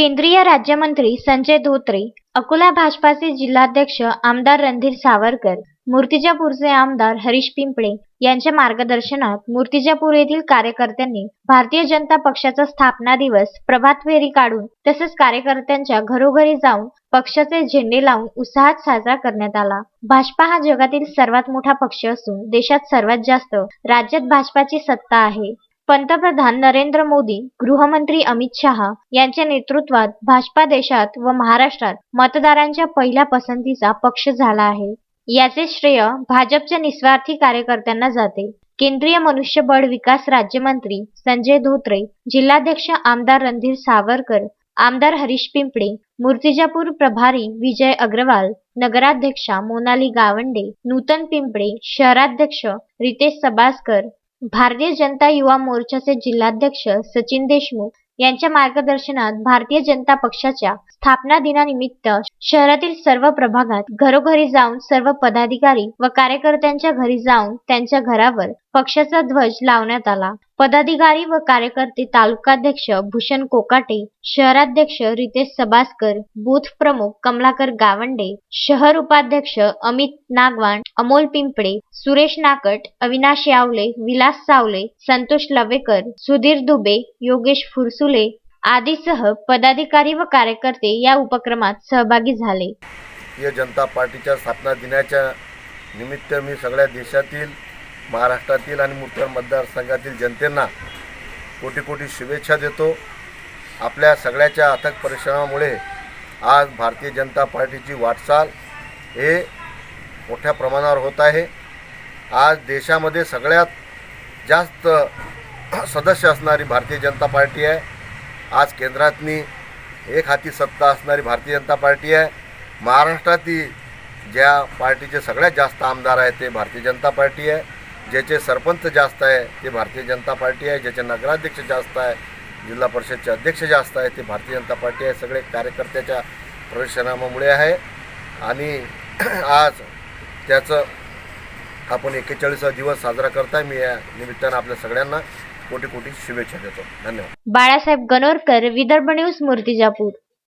केंद्रीय राज्यमंत्री संजय धोत्रे अकोला भाजपाचे जिल्हाध्यक्ष आमदार रणधीर सावरकर मूर्तिजापूरचे आमदार हरीश पिंपळे यांच्या मार्गदर्शनात मूर्तिजापूर येथील कार्यकर्त्यांनी भारतीय जनता पक्षाचा स्थापना दिवस प्रभात फेरी काढून तसेच कार्यकर्त्यांच्या घरोघरी जाऊन पक्षाचे झेंडे लावून उत्साहात साजरा करण्यात आला. भाजपा हा जगातील सर्वात मोठा पक्ष असून देशात सर्वात जास्त राज्यात भाजपाची सत्ता आहे. पंतप्रधान नरेंद्र मोदी गृहमंत्री अमित शहा यांच्या नेतृत्वात भाजपा देशात व महाराष्ट्रात मतदारांच्या पहिल्या पसंतीचा पक्ष झाला आहे. याचे श्रेय भाजपच्या निस्वार्थी कार्यकर्त्यांना जाते. केंद्रीय मनुष्यबळ विकास राज्यमंत्री संजय धोत्रे जिल्हाध्यक्ष आमदार रणधीर सावरकर आमदार हरीश पिंपळे मूर्तिजापूर प्रभारी विजय अग्रवाल नगराध्यक्षा मोनाली गावंडे नूतन पिंपळे शहराध्यक्ष रितेश सबासकर भारतीय जनता युवा मोर्चाचे जिल्हाध्यक्ष सचिन देशमुख यांच्या मार्गदर्शनात भारतीय जनता पक्षाच्या स्थापना दिनानिमित्त शहरातील सर्व प्रभागात घरोघरी जाऊन सर्व पदाधिकारी व कार्यकर्त्यांच्या घरी जाऊन त्यांच्या घरावर पक्षाचा ध्वज लावण्यात आला. पदाधिकारी व कार्यकर्ते तालुकाध्यक्ष भूषण कोकाटे शहराध्यक्ष रितेश सबास्कर बूथ प्रमुख कमलाकर गावंडे शहर उपाध्यक्ष अमित नागवान अमोल पिंपळे सुरेश नाकट अविनाश यावले विलास सावले संतोष लवेकर सुधीर दुबे योगेश फुरसुले आदीसह पदाधिकारी व कार्यकर्ते या उपक्रमात सहभागी झाले. जनता पार्टीच्या स्थापना दिनाच्या निमित्त मी सगळ्या देशातील महाराष्ट्रातील आणि मुरतर मतदारसंघातील जनतेंना कोटी कोटी शुभेच्छा देतो. आपल्या सगळ्याच्या अथक परिश्रमामुळे आज भारतीय जनता पार्टीची वाटचाल हे मोठ्या प्रमाणावर होत आहे. आज देशामध्ये सगळ्यात जास्त सदस्य असणारी भारतीय जनता पार्टी आहे. आज केंद्रातनी एक हाती सत्ता असणारी भारतीय जनता पार्टी आहे. महाराष्ट्रातील ज्या पार्टीचे सगळ्यात जास्त आमदार आहेत ते भारतीय जनता पार्टी आहे. ज्याचे सरपंच जास्त आहे ते भारतीय जनता पार्टी आहे. ज्याचे नगराध्यक्ष जास्त आहे जिल्हा परिषदचे अध्यक्ष जास्त आहे ते भारतीय जनता पार्टी आहे. सगळे कार्यकर्त्याच्या प्रदर्शनामुळे आहे. आणि आज त्याचं आपण एक्केचाळीसा दिवस साजरा करताय. मी या निमित्तानं आपल्या सगळ्यांना कोटी कोटी शुभेच्छा देतो. धन्यवाद. बाळासाहेब गणोरकर विदर्भ न्यूज मूर्तिजापूर.